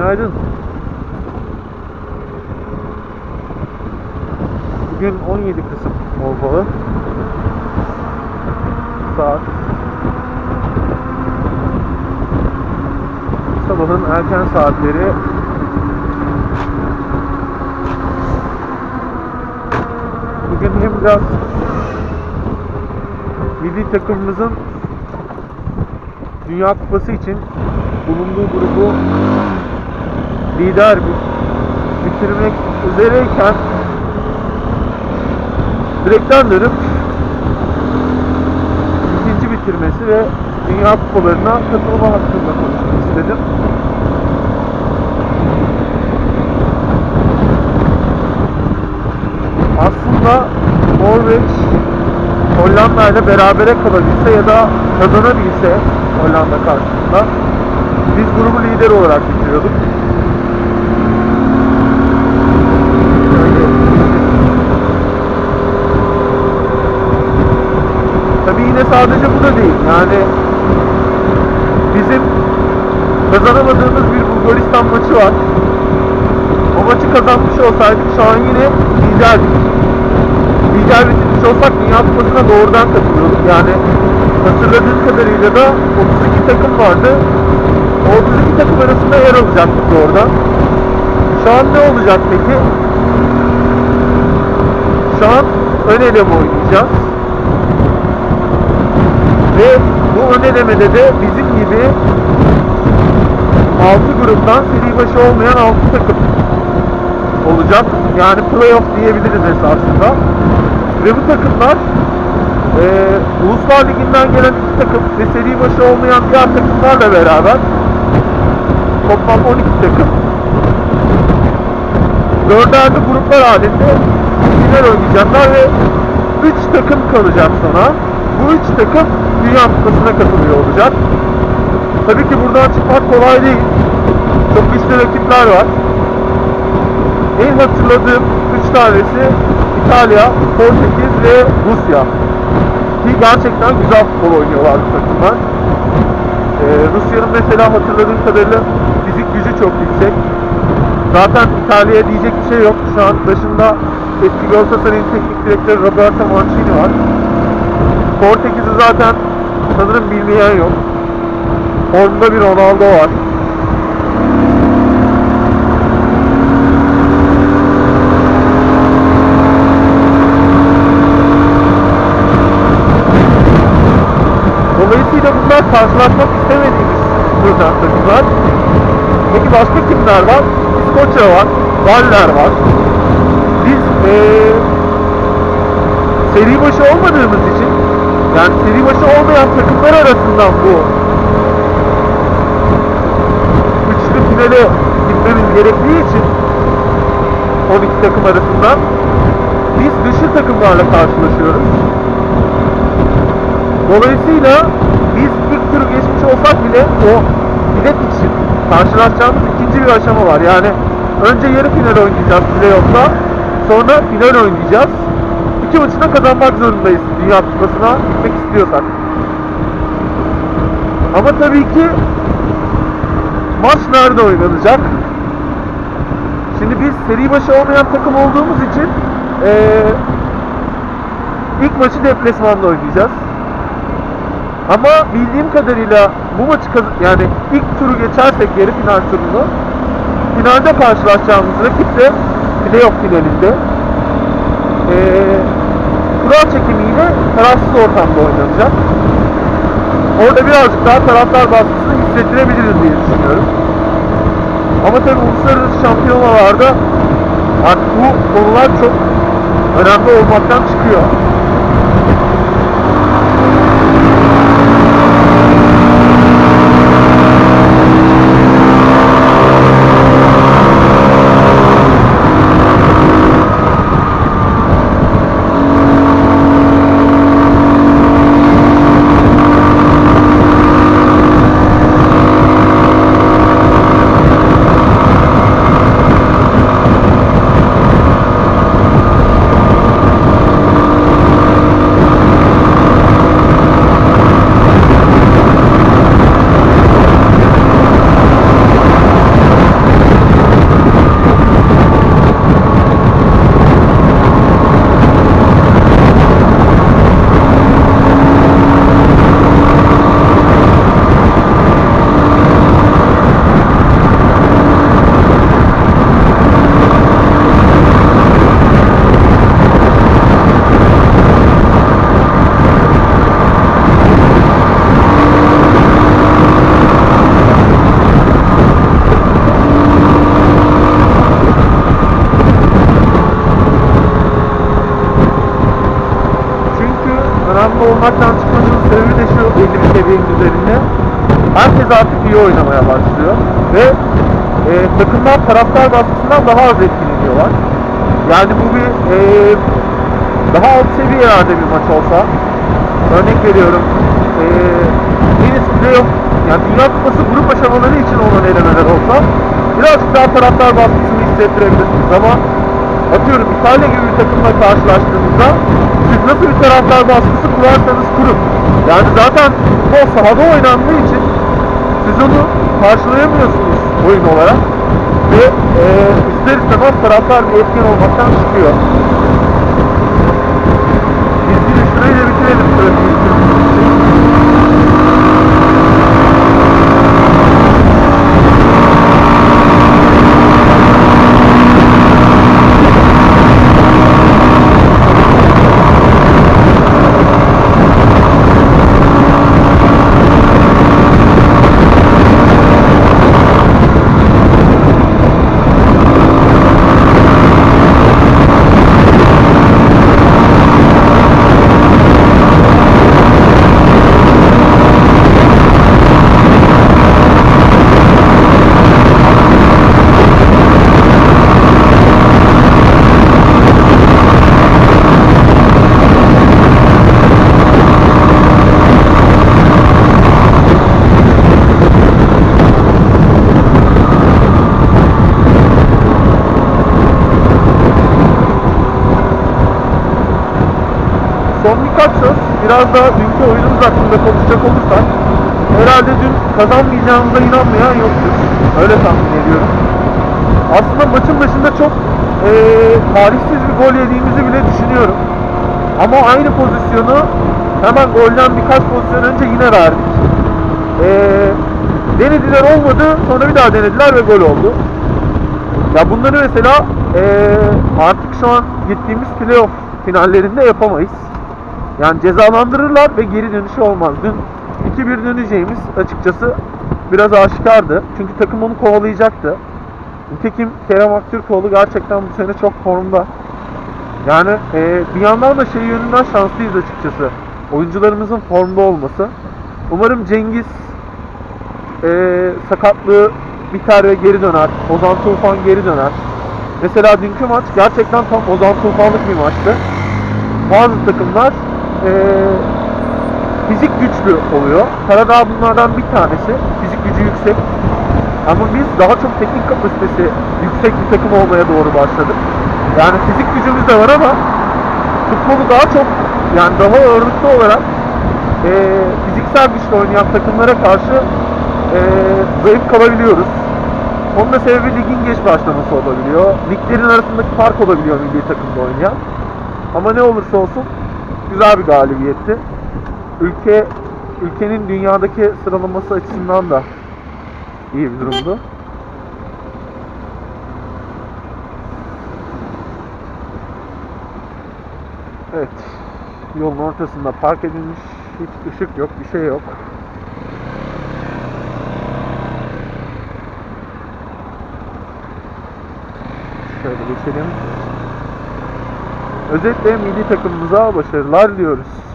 Günaydın. Bugün 17 Kasım olmalı. Saat sabahın erken saatleri Bugün hem biraz milli takımımızın Dünya Kupası için bulunduğu grubu lider bitirmek üzereyken direkten dönüp ikinci bitirmesi ve Dünya Kupalarına katılma hakkında konuşmak istedim. Aslında Norveç Hollanda ile berabere kalabilse ya da kazanabilse Hollanda karşısında biz grubu lider olarak bitiriyorduk. Öyle. Tabii yine sadece bu da değil. Yani bizim kazanamadığımız bir Bulgaristan maçı var. O maçı kazanmış olsaydık şu an yine liderdik. Lider bitirmiş olsak Dünya Kupası'na doğrudan katılıyorduk. Yani hatırladığım kadarıyla da 32 takım vardı. O 32 takım arasında yer alacaktık doğrudan. Şu an ne olacak peki? Şu an ön eleme oynayacağız. Ve bu ön elemede de bizim gibi 6 gruptan seri başı olmayan 6 takım olacak. Yani playoff diyebiliriz esasında. Ve bu takımlar e, Uluslar Ligi'nden gelen iki takım ve seri başı olmayan diğer takımlarla beraber toplam 12 takım dörderli gruplar halinde final oynayacaklar ve 3 takım kalacak sonra. Bu 3 takım Dünya Kupası'na katılıyor olacak. Tabii ki buradan çıkmak kolay değil. Çok güçlü rakipler var. En hatırladığım 3 tanesi İtalya, Portekiz ve Rusya. Ki gerçekten güzel futbol oynuyorlar bu takımlar. Ee, Rusya'nın mesela hatırladığım kadarıyla fizik gücü çok yüksek. Zaten İtalya'ya diyecek bir şey yok. Şu an başında eski Galatasaray'ın teknik direktörü Roberto Mancini var. Portekiz'i zaten sanırım bilmeyen yok. Formda bir Ronaldo var. Dolayısıyla bunlar karşılaşmak istemediğimiz türden takımlar. Peki başka kimler var? İskoçya var, Galler var. Biz eee seri başı olmadığımız için yani seri başı olmayan takımlar arasından bu üçlü finale gitmemiz gerektiği için 12 takım arasından biz dışı takımlarla karşılaşıyoruz. Dolayısıyla biz ilk turu geçmiş olsak bile o bilet için karşılaşacağımız ikinci bir aşama var. Yani önce yarı final oynayacağız playoff'ta. Sonra final oynayacağız. İki maçı kazanmak zorundayız Dünya Kupası'na gitmek istiyorsak. Ama tabii ki maç nerede oynanacak? Şimdi biz seri başı olmayan takım olduğumuz için eee ilk maçı deplasmanda oynayacağız. Ama bildiğim kadarıyla bu maçı yani ilk turu geçersek yarı final turunu finalde karşılaşacağımız rakip de playoff finalinde ee, kura çekimiyle tarafsız ortamda oynanacak. Orada birazcık daha taraftar baskısını hissettirebiliriz diye düşünüyorum. Ama tabii uluslararası şampiyonalarda artık bu konular çok önemli olmaktan çıkıyor. Hafta olmaktan çıkmasının sebebi de şu belli bir seviyenin üzerinde. Herkes artık iyi oynamaya başlıyor ve e, takımlar taraftar baskısından daha az etkileniyorlar. Yani bu bir e, daha alt seviyelerde bir maç olsa örnek veriyorum e, henüz playoff yani Dünya Kupası grup aşamaları için olan elemeler olsa birazcık daha taraftar baskısını hissettirebilirsiniz ama atıyorum İtalya gibi bir takımla karşılaştığınızda siz nasıl bir taraftar baskısı kurarsanız kurun. Yani zaten futbol sahada oynandığı için siz onu karşılayamıyorsunuz oyun olarak ve e, ister istemez taraftar bir etken olmaktan çıkıyor. Biz yine şurayla bitirelim söz, biraz da dünkü oyunumuz hakkında konuşacak olursak, herhalde dün kazanmayacağımıza inanmayan yoktur. Öyle tahmin ediyorum. Aslında maçın başında çok eee tarihsiz bir gol yediğimizi bile düşünüyorum. Ama aynı pozisyonu hemen golden birkaç pozisyon önce yine verdik. Eee denediler olmadı, sonra bir daha denediler ve gol oldu. Ya bunları mesela eee, artık şu an gittiğimiz playoff finallerinde yapamayız. Yani cezalandırırlar ve geri dönüşü olmaz. Dün 2-1 döneceğimiz açıkçası biraz aşikardı. Çünkü takım onu kovalayacaktı. Nitekim Kerem Aktürkoğlu gerçekten bu sene çok formda. Yani eee, bir yandan da şey yönünden şanslıyız açıkçası. Oyuncularımızın formda olması. Umarım Cengiz eee, sakatlığı biter ve geri döner. Ozan Tufan geri döner. Mesela dünkü maç gerçekten tam Ozan Tufanlık bir maçtı. Bazı takımlar eee, fizik güçlü oluyor. Karadağ bunlardan bir tanesi. Fizik gücü yüksek. Ama biz daha çok teknik kapasitesi yüksek bir takım olmaya doğru başladık. Yani fizik gücümüz de var ama futbolu daha çok yani daha ağırlıklı olarak eee, fiziksel güçle oynayan takımlara karşı eee, zayıf kalabiliyoruz. Onun da sebebi ligin geç başlaması olabiliyor. Liglerin arasındaki fark olabiliyor milli takımda oynayan. Ama ne olursa olsun güzel bir galibiyetti. Ülke ülkenin dünyadaki sıralaması açısından da iyi bir durumdu. Evet. Yolun ortasında park edilmiş. Hiç ışık yok, bir şey yok. Şöyle geçelim. Özetle milli takımımıza başarılar diliyoruz.